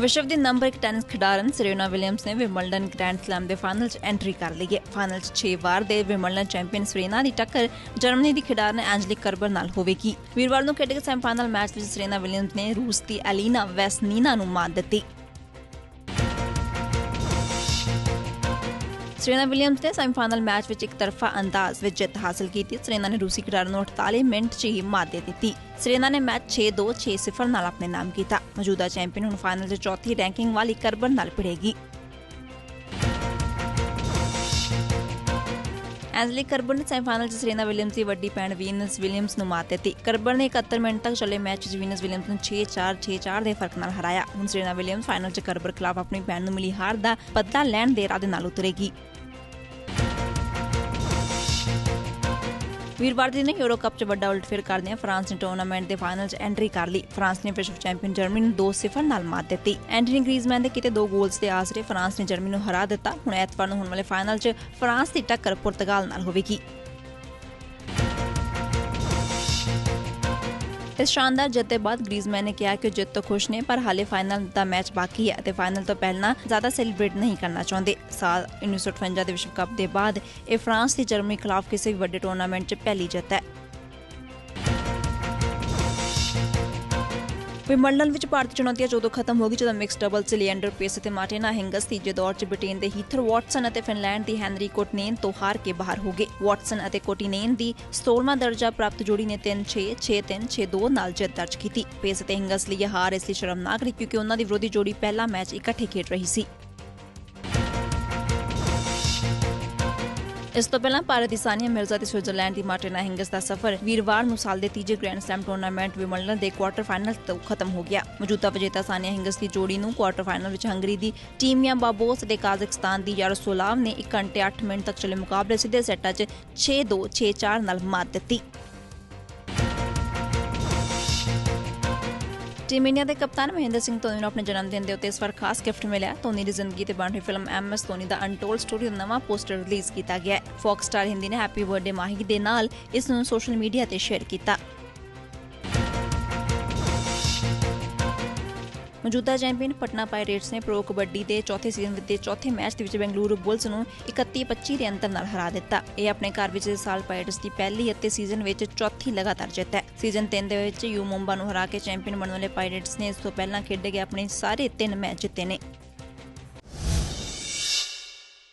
ਵਿਸ਼ਵ ਦੀ ਨੰਬਰ 1 ਟੈਨਿਸ ਖਿਡਾਰਨ ਸਰੀਨਾ ਵਿਲੀਅਮਸ ਨੇ ਵਿੰਬਲਡਨ ਗ੍ਰੈਂਡ ਸਲੈਮ ਦੇ ਫਾਈਨਲ 'ਚ ਐਂਟਰੀ ਕਰ ਲਈ ਹੈ। ਫਾਈਨਲ 'ਚ 6 ਵਾਰ ਦੇ ਵਿੰਬਲਡਨ ਚੈਂਪੀਅਨ ਸਰੀਨਾ ਦੀ ਟੱਕਰ ਜਰਮਨੀ ਦੀ ਖਿਡਾਰਨ ਐਂਜਲਿਕ ਕਰਬਰ ਨਾਲ ਹੋਵੇਗੀ। ਵੀਰਵਾਰ ਨੂੰ ਖੇਡੇ ਗਏ ਸੈਮੀਫਾਈਨਲ ਮੈਚ ਵਿੱਚ ਸਰੀਨਾ ਵਿਲੀਅਮਸ ਨੇ ਰੂਸ ਦੀ ਐਲੀਨਾ ਵੈਸਨੀਨਾ ਨੂੰ ਮਾਤ ਦਿੱਤੀ। ਸਰੀਨਾ ਵਿਲੀਅਮਸ ਨੇ ਸੈਮੀਫਾਈਨਲ ਮੈਚ ਵਿੱਚ ਇੱਕ ਤਰਫਾ ਅੰਦਾਜ਼ ਵਿੱਚ ਜਿੱਤ ਹਾਸਲ ਕੀਤੀ। ਸਰੀਨਾ ਨੇ ਰੂਸੀ ਖਿਡਾਰੀ ਨੂੰ 48 ਮਿੰਟ 'ਚ ਹੀ ਮਾਤ ਦੇ ਦਿੱਤੀ। ਸਰੀਨਾ ਨੇ ਮੈਚ 6-2 6-0 ਨਾਲ ਆਪਣੇ ਨਾਮ ਕੀਤਾ। ਮੌਜੂਦਾ ਚੈਂਪੀਅਨ ਹੁਣ ਫਾਈਨਲ 'ਚ ਚੌਥੀ ਰੈਂਕਿੰਗ ਵਾਲੀ ਕਰਬਨ ਨਾਲ ਭਿੜੇਗੀ। ਐਂਜਲੀ ਕਰਬਨ ਨੇ ਸੈਮੀਫਾਈਨਲ 'ਚ ਸਰੀਨਾ ਵਿਲੀਅਮਸ ਦੀ ਵੱਡੀ ਭੈਣ ਵੀਨਸ ਵਿਲੀਅਮਸ ਨੂੰ ਮਾਤ ਦਿੱਤੀ। ਕਰਬਨ ਨੇ 71 ਮਿੰਟ ਤੱਕ ਚੱਲੇ ਮੈਚ 'ਚ ਵੀਨਸ ਵਿਲੀਅਮਸ ਨੂੰ 6-4 6-4 ਦੇ ਫ਼ਰਕ ਨਾਲ ਹਰਾਇਆ। ਹੁਣ ਸਰੀਨਾ ਵਿਲੀਅਮਸ ਫਾਈਨਲ 'ਚ ਕਰਬਰ ਖਿਲਾਫ ਆਪਣੀ ਭੈਣ ਨੂੰ ਮਿਲੀ ਹਾਰ ਦਾ ਬਦਲਾ ਲੈਣ ਦੇ ਇਰਾਦੇ ਨਾਲ ਉਤਰੇਗੀ। ਵੀਰਵਾਰ ਦੀ ਨੇ ਯੂਰੋ ਕੱਪ 'ਚ ਵੱਡਾ ਉਲਟਫੇਰ ਕਰਦਿਆਂ ਫਰਾਂਸ ਨੇ ਟੂਰਨਾਮੈਂਟ ਦੇ ਫਾਈਨਲ 'ਚ ਐਂਟਰੀ ਕਰ ਲਈ। ਫਰਾਂਸ ਨੇ ਵਿਸ਼ਵ ਚੈਂਪੀਅਨ ਜਰਮਨੀ ਨੂੰ 2-0 ਨਾਲ ਮਾਤ ਦਿੱਤੀ। ਐਂਟਨੀ ਗ੍ਰੀਜ਼ਮੈਨ ਦੇ ਕਿਤੇ ਦੋ ਗੋਲਸ ਦੇ ਆਸਰੇ ਫਰਾਂਸ ਨੇ ਜਰਮਨੀ ਨੂੰ ਹਰਾ ਦਿੱਤਾ। ਹੁਣ ਐਤਵਾਰ ਨੂੰ ਹੋਣ ਵਾਲੇ ਫਾਈਨਲ 'ਚ ਫਰਾਂਸ ਦੀ ਟੱਕਰ ਪੁਰਤਗਾਲ ਨਾਲ ਹੋਵੇਗੀ। ਇਸ ਸ਼ਾਨਦਾਰ ਜਿੱਤ ਦੇ ਬਾਅਦ ਗ੍ਰੀਜ਼ਮੈਨ ਨੇ ਕਿਹਾ ਕਿ ਜਿੱਤ ਤੋਂ ਖੁਸ਼ ਨੇ, ਪਰ ਹਾਲੇ ਫਾਈਨਲ ਦਾ ਮੈਚ ਬਾਕੀ ਹੈ ਅਤੇ ਫਾਈਨਲ ਤੋਂ ਪਹਿਲਾਂ ਜ਼ਿਆਦਾ ਸੈਲੀਬ੍ਰੇਟ ਨਹੀਂ ਕਰਨਾ ਚਾਹੁੰਦੇ। ਸਾਲ 1958 ਦੇ ਵਿਸ਼ਵ ਕੱਪ ਦੇ ਬਾਅਦ ਇਹ ਫਰਾਂਸ ਤੇ ਜਰਮਨੀ ਖਿਲਾਫ ਕਿਸੇ ਵੀ ਵੱਡੇ ਟੂਰਨਾਮੈਂਟ 'ਚ ਪਹਿਲੀ ਜਿੱਤ ਹੈ। ਵਿੰਬਲਡਨ ਵਿੱਚ ਭਾਰਤੀ ਚੁਣੌਤੀਆਂ ਜਦੋਂ ਖਤਮ ਹੋ ਗਈ, ਜਦੋਂ ਮਿਕਸ ਡਬਲ ਚ ਲੀਐਂਡਰ ਪੇਸ ਅਤੇ ਮਾਰਟੀਨਾ ਹਿੰਗਸ ਤੀਜੇ ਦੌਰ 'ਚ ਬ੍ਰਿਟੇਨ ਦੇ ਹੀਥਰ ਵਾਟਸਨ ਅਤੇ ਫਿਨਲੈਂਡ ਦੀ ਹੈਨਰੀ ਕੋਟਨੇਨ ਤੋਂ ਹਾਰ ਕੇ ਬਾਹਰ ਹੋ ਗਏ। ਵਾਟਸਨ ਅਤੇ ਕੋਟਿਨੇਨ ਦੀ 16ਵਾਂ ਦਰਜਾ ਪ੍ਰਾਪਤ ਜੋੜੀ ਨੇ 3-6 6-3 6-2 ਨਾਲ ਜਿੱਤ ਦਰਜ ਕੀਤੀ। ਪੇਸ ਅਤੇ ਹਿੰਗਸ ਲਈ ਇਹ ਹਾਰ ਇਸ ਲਈ ਸ਼ਰਮਨਾਕ ਰਹੀ ਕਿਉਂਕਿ ਉਹਨਾਂ ਦੀ ਵਿਰੋਧੀ ਜੋੜੀ ਪਹਿਲਾ ਮੈਚ ਇਕੱਠੇ ਖੇਡ ਰਹੀ ਸੀ। ਇਸ ਤੋਂ ਪਹਿਲਾਂ ਭਾਰਤ ਦੀ ਸਾਨੀਆ ਮਿਰਜ਼ਾ ਤੇ ਸਵਿਟਜ਼ਰਲੈਂਡ ਦੀ ਮਾਰਟੀਨਾ ਹਿੰਗਸ ਦਾ ਸਫ਼ਰ ਵੀਰਵਾਰ ਨੂੰ ਸਾਲ ਦੇ ਤੀਜੇ ਗ੍ਰੈਂਡ ਸਲੈਮ ਟੂਰਨਾਮੈਂਟ ਵਿੰਬਲਡਨ ਦੇ ਕੁਆਟਰ ਫਾਈਨਲ ਤੋਂ ਖਤਮ ਹੋ ਗਿਆ। ਮੌਜੂਦਾ ਵਿਜੇਤਾ ਸਾਨੀਆ ਹਿੰਗਸ ਦੀ ਜੋੜੀ ਨੂੰ ਕੁਆਟਰ ਫਾਈਨਲ ਵਿੱਚ ਹੰਗਰੀ ਦੀ ਟੀਮੀਆ ਬਾਬੋਸ ਤੇ ਕਾਜ਼ਕਸਤਾਨ ਦੀ ਯਾਰੋਸਲਾਵ ਨੇ 1 ਘੰਟੇ 8 ਮਿੰਟ ਤੱਕ ਚੱਲੇ ਮੁਕਾਬਲੇ ਸਿੱਧੇ ਸੈੱਟਾਂ 'ਚ 6-2 6-4 ਨਾਲ ਮਾਤ ਦਿੱਤੀ। ਟੀਮ ਇੰਡੀਆ ਦੇ ਕਪਤਾਨ ਮਹਿੰਦਰ ਸਿੰਘ ਧੋਨੀ ਨੂੰ ਆਪਣੇ ਜਨਮ ਦਿਨ ਦੇ ਉੱਤੇ ਇਸ ਵਾਰ ਖਾਸ ਗਿਫਟ ਮਿਲਿਆ। ਧੋਨੀ ਦੀ ਜ਼ਿੰਦਗੀ ਤੇ ਬਣ ਰਹੀ film MS Dhoni the untold story ਦਾ ਨਵਾਂ ਪੋਸਟਰ ਰਿਲੀਜ਼ ਕੀਤਾ ਗਿਆ ਹੈ। ਫੌਕਸ ਸਟਾਰ ਹਿੰਦੀ ਨੇ ਹੈਪੀ ਬਰਥਡੇ ਮਾਹੀ ਦੇ ਨਾਲ ਇਸ ਨੂੰ ਸੋਸ਼ਲ ਮੀਡੀਆ ਤੇ ਸ਼ੇਅਰ ਕੀਤਾ। ਮੌਜੂਦਾ ਚੈਂਪੀਅਨ ਪਟਨਾ ਪਾਇਰੇਟਸ ਨੇ ਪ੍ਰੋ ਕਬੱਡੀ ਦੇ ਚੌਥੇ ਸੀਜ਼ਨ ਦੇ ਚੌਥੇ ਮੈਚ ਦੇ ਵਿੱਚ ਬੈਂਗਲੁਰੂ ਬੁਲਸ ਨੂੰ 31-25 ਦੇ ਅੰਤਰ ਨਾਲ ਹਰਾ ਦਿੱਤਾ। ਇਹ ਆਪਣੇ ਘਰ ਵਿੱਚ ਇਸ ਸਾਲ ਪਾਇਰੇਟਸ ਦੀ ਪਹਿਲੀ ਅਤੇ ਸੀਜ਼ਨ ਵਿੱਚ ਚੌਥੀ ਲਗਾਤਾਰ ਜਿੱਤ ਹੈ। ਸੀਜ਼ਨ 3 ਦੇ ਵਿੱਚ ਯੂ ਮੁੰਬਾ ਨੂੰ ਹਰਾ ਕੇ ਚੈਂਪੀਅਨ ਬਣਨ ਵਾਲੇ ਪਾਇਰੇਟਸ ਨੇ ਇਸ ਤੋਂ ਪਹਿਲਾਂ ਖੇਡੇ ਗਏ ਆਪਣੇ ਸਾਰੇ ਤਿੰਨ ਮੈਚ ਜਿੱਤੇ ਨੇ।